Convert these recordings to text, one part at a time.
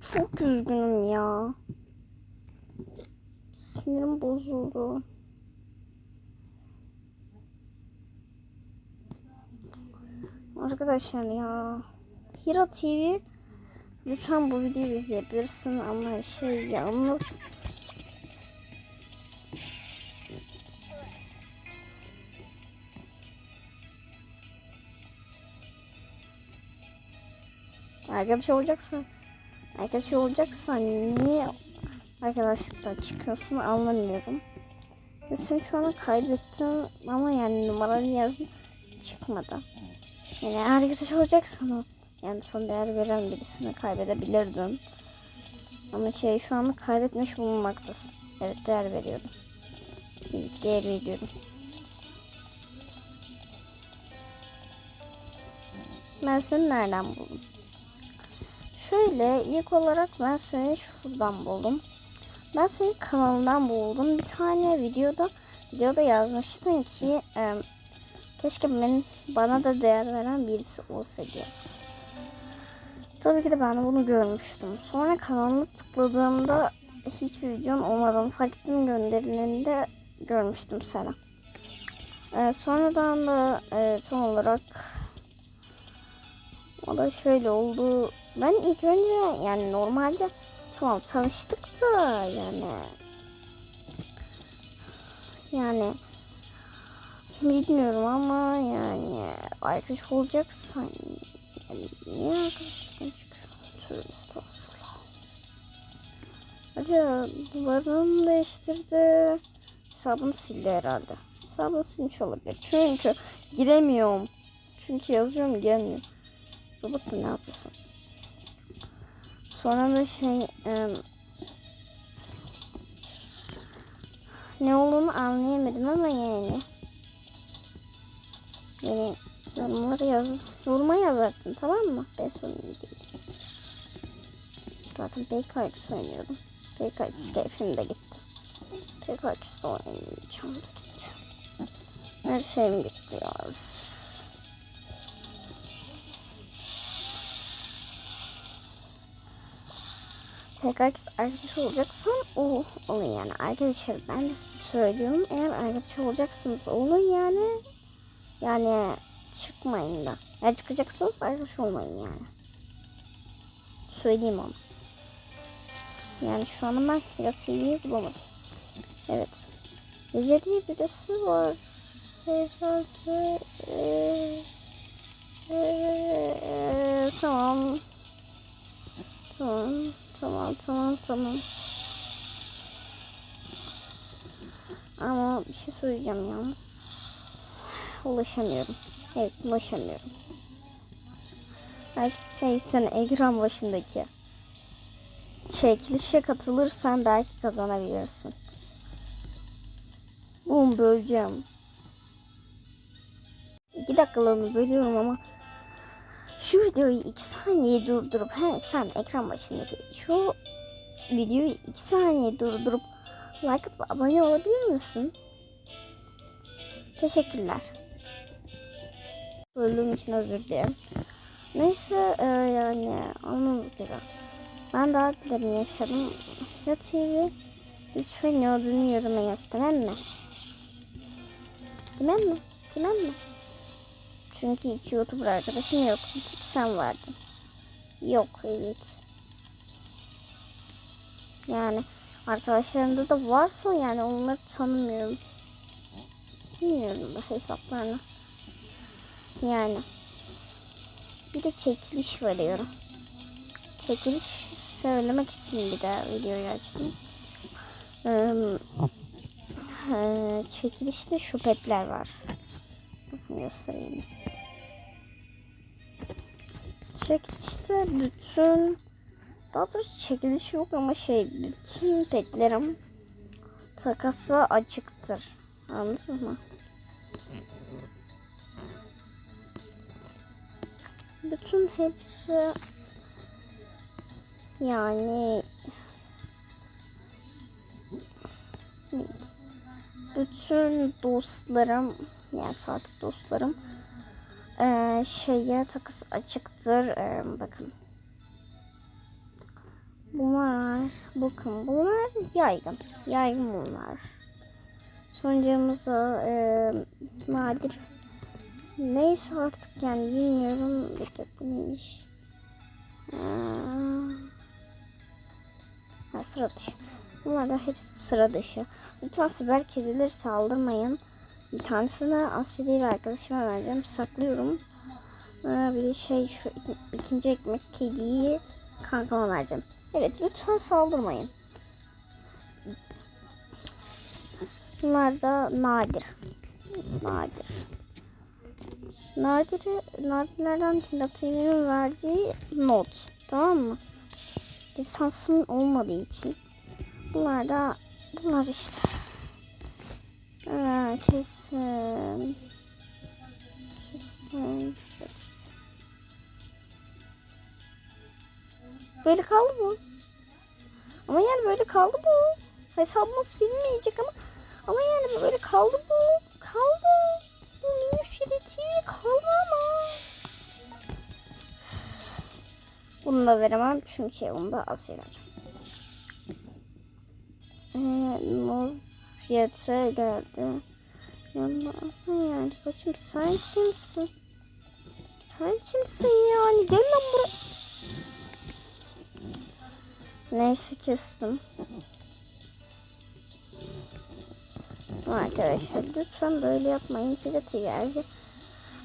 Çok üzgünüm ya. Sinirim bozuldu. Arkadaşlar ya. Hira TV lütfen bu videoyu izleyebilirsin ama şey yalnız Arkadaş olacaksan Arkadaş olacaksan niye arkadaşlıktan çıkıyorsun anlamıyorum. Ve sen şu an kaybettin ama yani numaranı yazma çıkmadı. Yani arkadaş olacaksan o. Yani sana değer veren birisini kaybedebilirdin. Ama şey şu an kaybetmiş bulunmaktasın. Evet değer veriyorum. Değer veriyorum. Ben seni nereden buldum? Şöyle ilk olarak ben seni şuradan buldum. Ben senin kanalından buldum. Bir tane videoda videoda yazmıştın ki e, keşke ben bana da değer veren birisi olsa diye. Tabii ki de ben bunu görmüştüm. Sonra kanalına tıkladığımda hiçbir videon olmadığını fark ettim gönderileninde görmüştüm sana. E, sonradan da e, tam olarak o da şöyle oldu. Ben ilk önce yani normalde tamam tanıştık da yani yani bilmiyorum ama yani arkadaş olacaksan yani niye arkadaşlıktan çıkıyor? Tövbe estağfurullah. Acaba numaranı değiştirdi. Hesabını sildi herhalde. Hesabını silmiş olabilir. Çünkü giremiyorum. Çünkü yazıyorum gelmiyor. Robot da ne yapıyorsun? Sonra da şey e, ne olduğunu anlayamadım ama yani yani yorumları yaz yoruma yazarsın tamam mı? Ben sorumlu değilim. Zaten PKX oynuyorum. PKX keyfim de gitti. PKX'de oynamayacağım da gitti. Her şeyim gitti ya. Üf. PKX arkadaş olacaksan o olun yani. Arkadaşlar ben de size söylüyorum. Eğer arkadaş olacaksınız olun yani. Yani çıkmayın da. Eğer çıkacaksanız arkadaş olmayın yani. Söyleyeyim onu. Yani şu an ben Hira TV'yi bulamadım. Evet. Gece diye birisi var. Herhalde. Ee, ee, tamam. Tamam. Tamam tamam tamam. Ama bir şey söyleyeceğim yalnız. Ulaşamıyorum. Evet ulaşamıyorum. Belki hey sen ekran başındaki çekilişe katılırsan belki kazanabilirsin. Bum böleceğim. İki dakikalığını bölüyorum ama şu videoyu 2 saniye durdurup he sen ekran başındaki şu videoyu 2 saniye durdurup like atıp abone olabilir misin? Teşekkürler. Böldüğüm için özür dilerim. Neyse e, yani anladığınız gibi. Ben daha demin yaşadım. Hira TV lütfen ne olduğunu yoruma yaz tamam mı? Tamam mı? Tamam mı? Çünkü hiç YouTuber arkadaşım yok. Bir tek sen vardın. Yok evet. Yani arkadaşlarımda da varsa yani onları tanımıyorum. Bilmiyorum da hesaplarını. Yani. Bir de çekiliş veriyorum. Çekiliş söylemek için bir de videoyu açtım. Ee, çekilişte şu petler var. Göstereyim. Çekilişte bütün daha doğrusu çekiliş yok ama şey bütün petlerim takası açıktır. Anladınız mı? Bütün hepsi yani bütün dostlarım yani sadık dostlarım ee, şeye takısı açıktır. Ee, bakın. bunlar. Bakın bunlar yaygın. Yaygın bunlar. Sonucumuzu e, nadir. Neyse artık yani bilmiyorum. De bu neymiş. Aa. Ha, sıra dışı. Bunlar da hepsi sıra dışı. Lütfen siber kedileri saldırmayın. Bir tanesini Asya bir arkadaşıma vereceğim. Saklıyorum. Ee, bir şey şu ik- ikinci ekmek kediyi kankama vereceğim. Evet lütfen saldırmayın. Bunlar da nadir. Nadir. Nadir'i, nadirlerden Tilatı'nın verdiği not. Tamam mı? Lisansım olmadığı için. Bunlar da bunlar işte. Aa, kesin. Kesin. Böyle kaldı bu. Ama yani böyle kaldı bu. Hesabımız silinmeyecek ama ama yani böyle kaldı bu. Kaldı. Bu minüş TV kaldı ama. Bunu da veremem çünkü şey, onu da az vereceğim. Ee, fiyatı geldi. Yanına yani bacım sen kimsin? Sen kimsin yani? Gel lan buraya. Neyse kestim. Arkadaşlar lütfen böyle yapmayın. Fiyatı gerçi.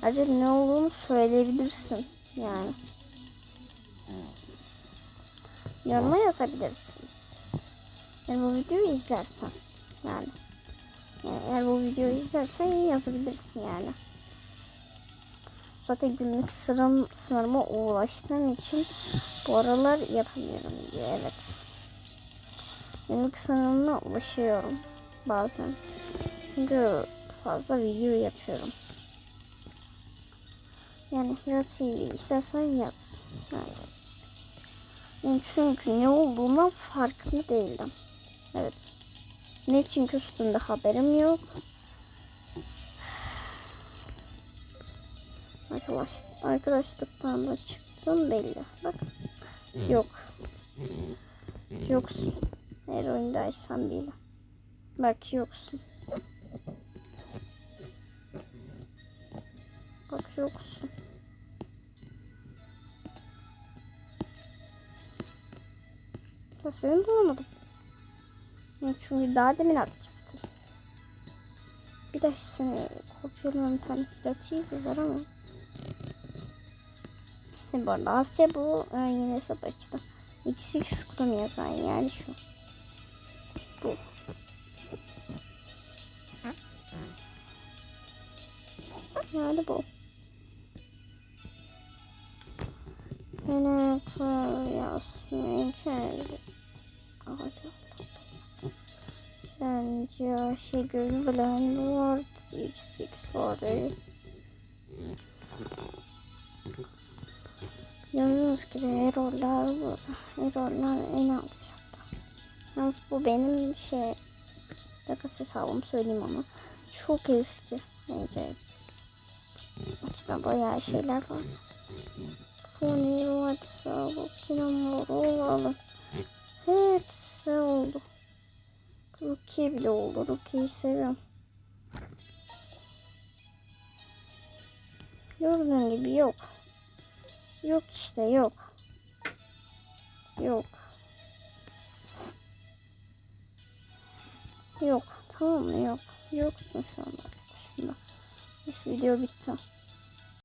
Ayrıca ne olduğunu söyleyebilirsin. Yani. Yoruma yazabilirsin. Yani bu videoyu izlersen. Yani. yani eğer bu videoyu izlersen yazabilirsin yani. Zaten günlük sıram, sınırıma ulaştığım için bu aralar yapamıyorum diye evet. Günlük sınırıma ulaşıyorum bazen. Çünkü fazla video yapıyorum. Yani Hira TV istersen yaz. Yani. yani çünkü ne olduğundan farkında değildim. Evet. Ne çünkü üstünde haberim yok. Arkadaş, arkadaşlıktan da çıktım belli. Bak. Yok. Yoksun. Her oyundaysan bile. Bak yoksun. Bak yoksun. Ya seni bulamadım. Çünkü daha demin aktiftin. Bir de seni kopyalıyorum tane platiği var ama. E bu arada Asya bu e, yeni hesap açtı. XX kurum yazan yani şu. Bu. Yani bu. Yine Yasmin kendi. Kendi Ayşegül bilen var. XX var. Gördüğünüz gibi errorlar var. Errorlar en alt hesapta. Yalnız bu benim şey Dakika hesabım söyleyeyim ama çok eski. Neyce açıdan bayağı şeyler vardı. Foni, WhatsApp, Kinamor, olalım. Hepsi oldu. Rukiye bile oldu. Rukiye'yi seviyorum. Gördüğün gibi yok. Yok işte yok. Yok. Yok. Tamam mı? Yok. Yoksun şu an arkadaşımda. Neyse video bitti.